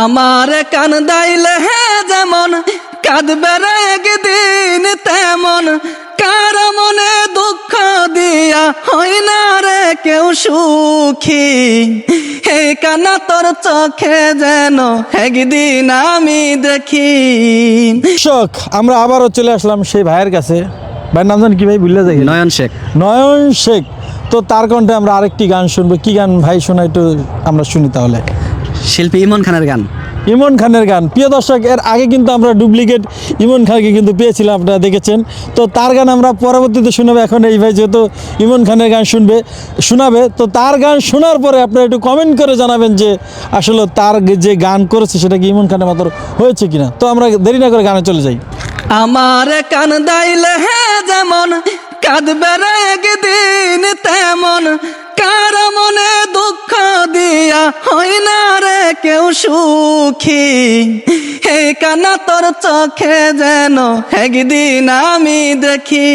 আমার কান দাইলে হে যেমন কাঁদবে রে একদিন তেমন। কার মনে দুঃখ দিয়া হয় না রে কেউ সুখী? হে কানা তোর চোখে যেন একদিন আমি দেখি। দর্শক আমরা আবারও চলে আসলাম সেই ভাইয়ের কাছে। ভাইয়ের নাম জানি কি ভাই? ভুলে যাই। নয়ন শেখ। নয়ন শেখ। তো তার কণ্ঠে আমরা আরেকটি গান শুনব। কি গান ভাই শোনা একটু আমরা শুনি তাহলে। শিল্পী ইমন খানের গান। ইমন খানের গান। প্রিয় দর্শক এর আগে কিন্তু আমরা ডুপ্লিকেট ইমন খানকে কিন্তু পেয়েছিলাম আপনারা দেখেছেন। তো তার গান আমরা পরবর্তীতে শুনব। এখন এই ভাই যেহেতু ইমন খানের গান শুনবে শোনাবে তো তার গান শোনার পরে আপনারা একটু কমেন্ট করে জানাবেন যে আসলে তার যে গান করেছে সেটা কি ইমন খানের মতো হয়েছে কিনা। তো আমরা দেরি না করে গানে চলে যাই। আমার কান দাইলে হে যেমন কাঁদবে রে একদিন তেমন। কার মনে দুঃখ কেউ সুখী। হে কানা তোর চোখে যেন একদিন আমি দেখি।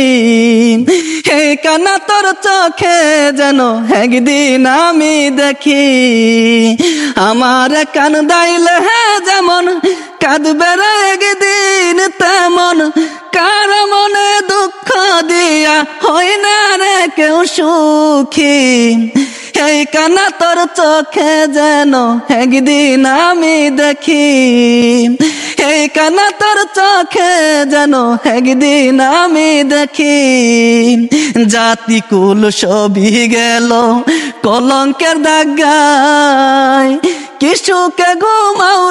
হে কানা তোর চোখে যেন একদিন আমি দেখি। আমার কান দাইলে হে যেমন কাঁদবে রে একদিন তেমন। কার মনে দুঃখ দিয়া হয় না রে কেউ সুখী। এই কানা তোর চোখে যেন একদিন আমি দেখি। এই কানা তোর চোখে যেন একদিন আমি দেখি। জাতি কুল সবই গেল কলঙ্কের দাগায়। কিশুকে ঘুমাও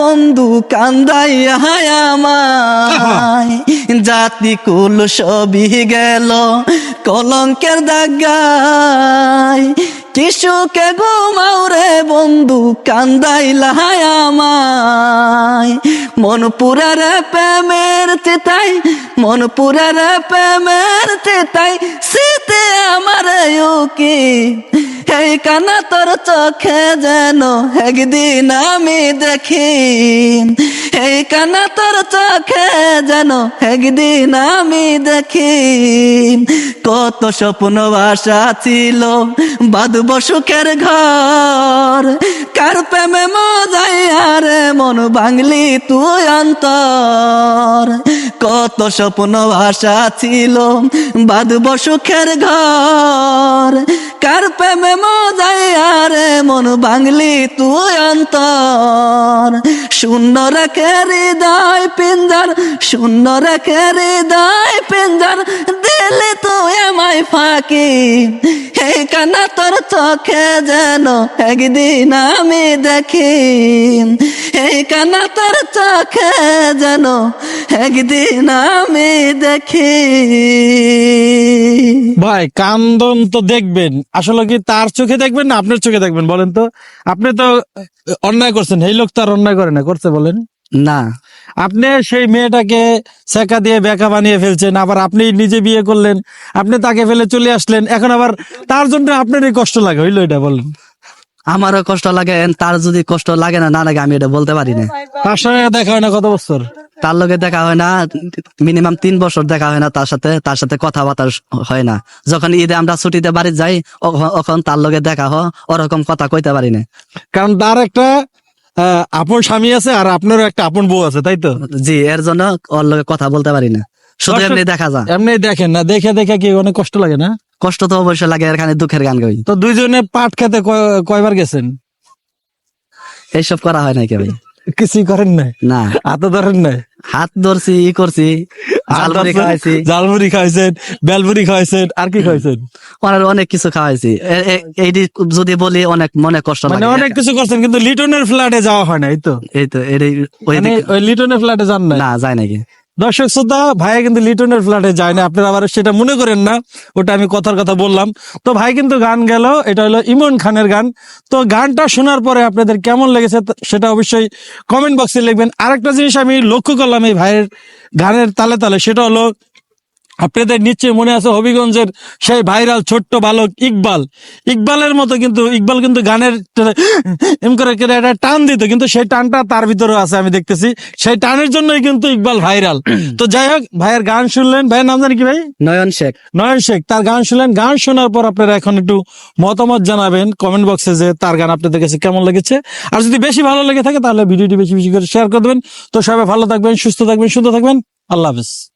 বন্ধু কান্দাইয়া আমায়। জাতি কুল সবই গেল কলঙ্কের দাগায়। কিশুকে ঘুমাও বন্ধু কান্দাইলা আমায়। মন পুরা রে প্রেমের চিতাই মন পুরা রে প্রেমের চিতাই শীতে আমার ইউকি এই কানা তোর চোখে যেন একদিন আমি দেখি। এই কানা তোর চোখে যেন একদিন আমি দেখি। কত স্বপ্ন বাসা ছিল, বাঁধব সুখের ঘর। কার প্রেমে মজাই আরে মন বাংলি তুই অন্তর। কত স্বপ্ন ভাষা ছিল বাঁধব সুখের ঘর। কার প্রেমে মজাই আরে মন বাংলি তুই অন্তর। শূন্য রেখে হৃদয় পিঞ্জার, শূন্য রেখে হৃদয় পিঞ্জার, দিলে তুই আমায় ফাঁকি। এই কানা তোর চোখে যেন একদিন আমি দেখি। এই কানা তোর চোখে যেন একদিন আমি দেখি। ভাই কান্দন তো দেখবেন। আসলে কি তার চোখে দেখবেন না আপনার চোখে দেখবেন? বলেন তো আপনি তো অন্যায় করছেন। এই লোক তো আর অন্যায় করে না করছে বলেন। না। আপনি সেই মেয়েটাকে সেকা দিয়ে বেকা বানিয়ে ফেলছেন আবার আপনি নিজে বিয়ে করলেন আপনি তাকে ফেলে চলে আসলেন এখন আবার তার জন্য আপনারই কষ্ট লাগে হইল এটা বলেন। আমারও কষ্ট লাগে তার যদি কষ্ট লাগে না না লাগে আমি এটা বলতে পারি না। তার সঙ্গে দেখা হয় না কত বছর? তার লগে দেখা হয় না মিনিমাম তিন বছর দেখা হয় না তার সাথে তার সাথে কথাবার্তা হয় না। যখন ঈদে আমরা ছুটিতে বাড়ি যাই তখন তার লগে দেখা হয় ওরকম কথা কইতে পারি না। কারণ তার একটা আপন স্বামী আছে আর আপনারও একটা আপন বউ আছে তাই তো? জি এর জন্য ওর লগে কথা বলতে পারি না। শুধু এমনি দেখা যায়। এমনি দেখেন না দেখে দেখে কি অনেক কষ্ট লাগে না? কষ্ট তো অবশ্যই লাগে এখানে দুঃখের গান গাই তো দুইজনে পাট খেতে কয়- কয়বার গেছেন? এইসব করা হয় নাই ভাই কিছুই করেন নাই? না। হাতে ধরেন নাই? হাত ধরছি ই করছি জালমুড়ি খাওয়াইছি। জালমুড়ি খাওয়াইছেন বেলমুড়ি খাওয়াইছেন আর কি খাওয়াইছেন? ওনার অনেক কিছু খাওয়াইছি। এ- এ- যদি বলি অনেক মনে কষ্ট মানে অনেক কিছু করছেন কিন্তু লিটনের ফ্ল্যাটে যাওয়া হয় না এই তো? এই তো এই মানে ওই লিটনের ফ্ল্যাটে যান না না যায় নাকি দর্শক শ্রোতা, ভাইয়া কিন্তু লিটনের ফ্ল্যাটে যায় না। আপনারা আবার সেটা মনে করেন না, ওটা আমি কথার কথা বললাম। তো ভাই কিন্তু গান গেল, এটা হলো ইমন খানের গান। তো গানটা শোনার পরে আপনাদের কেমন লেগেছে সেটা অবশ্যই কমেন্ট বক্সে লিখবেন। আরেকটা জিনিস আমি লক্ষ্য করলাম এই ভাইয়ের গানের তালে তালে, সেটা হলো আপনাদের নিশ্চয়ই মনে আছে হবিগঞ্জের সেই ভাইরাল ছোট্ট বালক ইকবাল। ইকবালের মতো কিন্তু ইকবাল কিন্তু গানের এম করে একটা টান দিত কিন্তু সেই টানটা তার ভিতরে আছে আমি দেখতেছি। সেই টানের জন্যই কিন্তু ইকবাল ভাইরাল। তো যাই হোক ভাইয়ের গান শুনলেন। ভাইয়ের নাম জানি কি ভাই? নয়ন শেখ। নয়ন শেখ। তার গান শুনলেন। গান শোনার পর আপনারা এখন একটু মতামত জানাবেন। কমেন্ট বক্সে যে তার গান আপনাদের কাছে কেমন লেগেছে। আর যদি বেশি ভালো লেগে থাকে তাহলে ভিডিওটি বেশি বেশি করে শেয়ার করে দেবেন। তো সবাই ভালো থাকবেন সুস্থ থাকবেন সুস্থ থাকবেন। আল্লাহ হাফেজ।